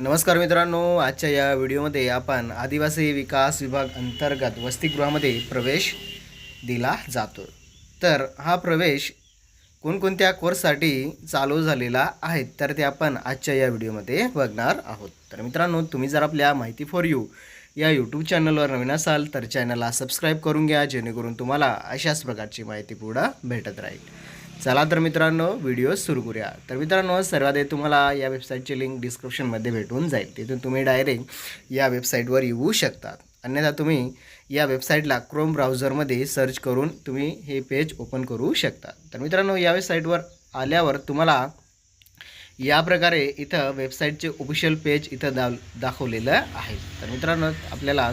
नमस्कार मित्रांनो आजच्या या व्हिडिओमध्ये आपण आदिवासी विकास विभाग अंतर्गत वसतिगृहामध्ये प्रवेश दिला जातो. तर हा प्रवेश कोणकोणत्या कोर्ससाठी चालू झालेला आहे तर ते आपण आजच्या या व्हिडिओमध्ये बघणार आहोत. तर मित्रांनो तुम्ही जर आपल्या माहिती फॉर यू या यूट्यूब चॅनलवर नवीन असाल तर चॅनलला सबस्क्राईब करून घ्या जेणेकरून तुम्हाला अशाच प्रकारची माहिती पुढं भेटत राहील. चला तर मित्रांनो व्हिडिओ सुरू करूया. तर मित्रांनो सर्वात तुम्हाला या वेबसाईटची लिंक डिस्क्रिप्शनमध्ये भेटून जाईल. तिथून तुम्ही डायरेक्ट या वेबसाईटवर येऊ शकतात. अन्यथा तुम्ही या वेबसाईटला क्रोम ब्राउझरमध्ये सर्च करून तुम्ही हे पेज ओपन करू शकता. तर मित्रांनो या वेबसाईटवर आल्यावर तुम्हाला या प्रकारे इथं वेबसाईटचे ऑफिशियल पेज इथं दा दाखवलेलं आहे. तर मित्रांनो आपल्याला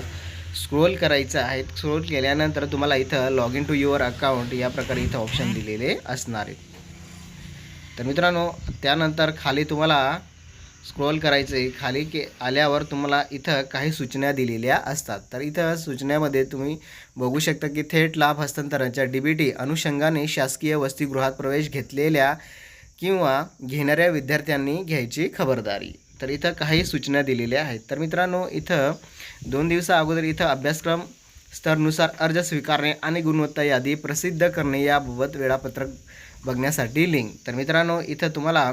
स्क्रोल करायचं आहे. स्क्रोल केल्यानंतर तुम्हाला इथं log in to your account या प्रकारे इथं ऑप्शन दिलेले असणार आहेत. तर मित्रांनो त्यानंतर खाली तुम्हाला स्क्रोल करायचं आहे खाली के आल्यावर तुम्हाला इथं काही सूचना दिलेल्या असतात. तर इथं सूचनेमध्ये तुम्ही बघू शकता की थेट लाभ हस्तांतरणाच्या डी बी टी अनुषंगाने शासकीय वसतिगृहात प्रवेश घेतलेल्या किंवा घेणाऱ्या विद्यार्थ्यांनी घ्यायची खबरदारी. तर इथं काही सूचना दिलेल्या आहेत. तर मित्रांनो इथं दोन दिवसा अगोदर इथं अभ्यासक्रम स्तरनुसार अर्ज स्वीकारणे आणि गुणवत्ता यादी प्रसिद्ध करणे याबाबत वेळापत्रक बघण्यासाठी लिंक तर मित्रांनो इथं तुम्हाला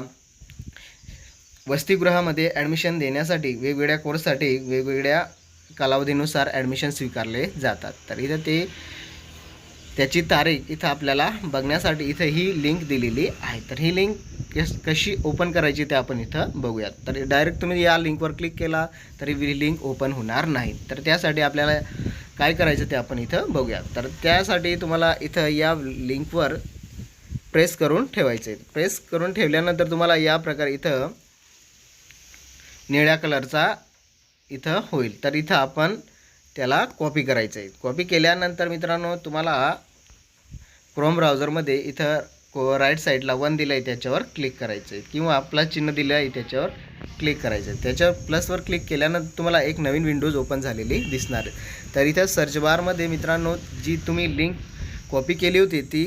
वसतिगृहामध्ये ॲडमिशन देण्यासाठी वेगवेगळ्या कोर्ससाठी वेगवेगळ्या कालावधीनुसार ॲडमिशन स्वीकारले जातात. तर इथं ते त्याची तारीख इथं आपल्याला बघण्यासाठी इथं ही लिंक दिलेली आहे. तर ही लिंक कस कशी ओपन करायची ते आपण इथं बघूयात. तर डायरेक्ट तुम्ही या लिंकवर क्लिक केला तरी ही लिंक ओपन होणार नाही. तर त्यासाठी आपल्याला काय करायचं ते आपण इथं बघूयात. तर त्यासाठी तुम्हाला इथं या लिंकवर प्रेस करून ठेवायचं आहे. प्रेस करून ठेवल्यानंतर तुम्हाला या प्रकारे इथं निळ्या कलरचा इथं होईल. तर इथं आपण त्याला कॉपी करायचं आहे. कॉपी केल्यानंतर मित्रांनो तुम्हाला क्रोम ब्राउझरमध्ये इथं को राईट साईडला वन दिलं आहे त्याच्यावर क्लिक करायचं आहे किंवा प्लस चिन्ह दिलं आहे त्याच्यावर क्लिक करायचं आहे त्याच्यावर प्लसवर क्लिक केल्यानंतर तुम्हाला एक नवीन विंडोज ओपन झालेली दिसणार आहे. तर इथं सर्च बारमध्ये मित्रांनो जी तुम्ही लिंक कॉपी केली होती ती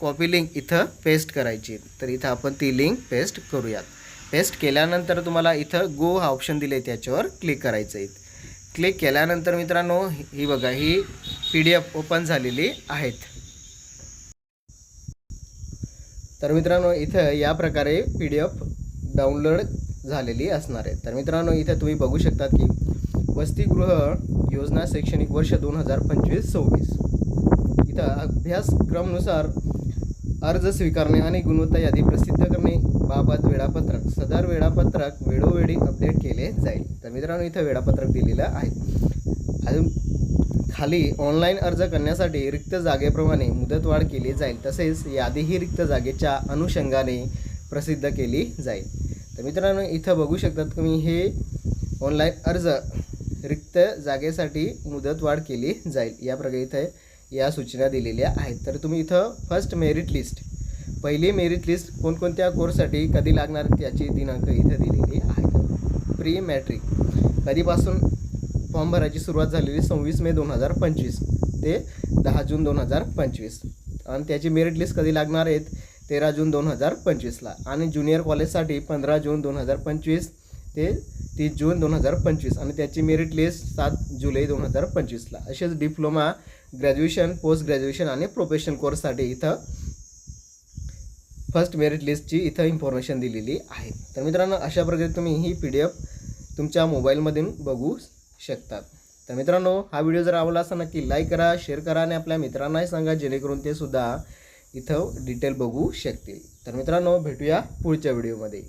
कॉपी लिंक इथं पेस्ट करायची तर इथं आपण ती लिंक पेस्ट करूयात. पेस्ट केल्यानंतर तुम्हाला इथं गो हा ऑप्शन दिले त्याच्यावर क्लिक करायचं आहे क्लिक केल्यानंतर मित्रांनो ही बघा ही पी डी एफ ओपन झालेली आहेत. तर मित्रांनो इथं या प्रकारे पी डी एफ डाउनलोड झालेली असणार आहे. तर मित्रांनो इथं तुम्ही बघू शकतात की वसतिगृह योजना शैक्षणिक वर्ष दोन हजार पंचवीस सव्वीस. इथं अभ्यासक्रमनुसार अर्ज स्वीकारणे आणि गुणवत्ता यादी प्रसिद्ध करणे बाबत वेळापत्रक. सदर वेळापत्रक वेळोवेळी अपडेट केले जाईल. तर मित्रांनो इथं वेळापत्रक दिलेलं आहे. अजून खाली ऑनलाईन अर्ज करण्यासाठी रिक्त जागेप्रमाणे मुदतवाढ केली जाईल. तसेच यादीही रिक्त जागेच्या अनुषंगाने प्रसिद्ध केली जाईल. तर मित्रांनो इथं बघू शकतात तुम्ही हे ऑनलाईन अर्ज रिक्त जागेसाठी मुदतवाढ केली जाईल. या प्रकारे इथं या सूचना दिलेल्या आहेत. तर तुम्ही इथं फर्स्ट मेरिट लिस्ट पहिली मेरिट लिस्ट कोणकोणत्या कोर्ससाठी कधी लागणार त्याची दिनांक इथं दिलेली आहेत. प्री मॅट्रिक कधीपासून फॉर्म भरायची सुरुवात झालेली? सव्वीस मे दोन हजार पंचवीस ते दहा जून दोन हजार पंचवीस. आणि त्याची मेरिट लिस्ट कधी लागणार आहेत? तेरा जून दोन हजार पंचवीसला. आणि ज्युनियर कॉलेजसाठी पंधरा जून दोन हजार पंचवीस ते तीस जून दोन हजार पंचवीस आणि त्याची मेरिट लिस्ट सात जुलै दोन हजार पंचवीसला. असेच डिप्लोमा ग्रॅज्युएशन पोस्ट ग्रॅज्युएशन आणि प्रोफेशनल कोर्ससाठी इथं फर्स्ट मेरिट लिस्टची इथं इन्फॉर्मेशन दिलेली आहे. तर मित्रांनो अशा प्रकारे तुम्ही ही पी डी एफ तुमच्या मोबाईलमधून बघू शकतात तर मित्रांनो हा व्हिडिओ जर आवडला असेल नक्की लाईक करा शेअर करा आणि आपल्या मित्रांनाही सांगा जेणेकरून ते सुद्धा इथं डिटेल बघू शकतील. तर मित्रांनो भेटूया पुढच्या व्हिडिओमध्ये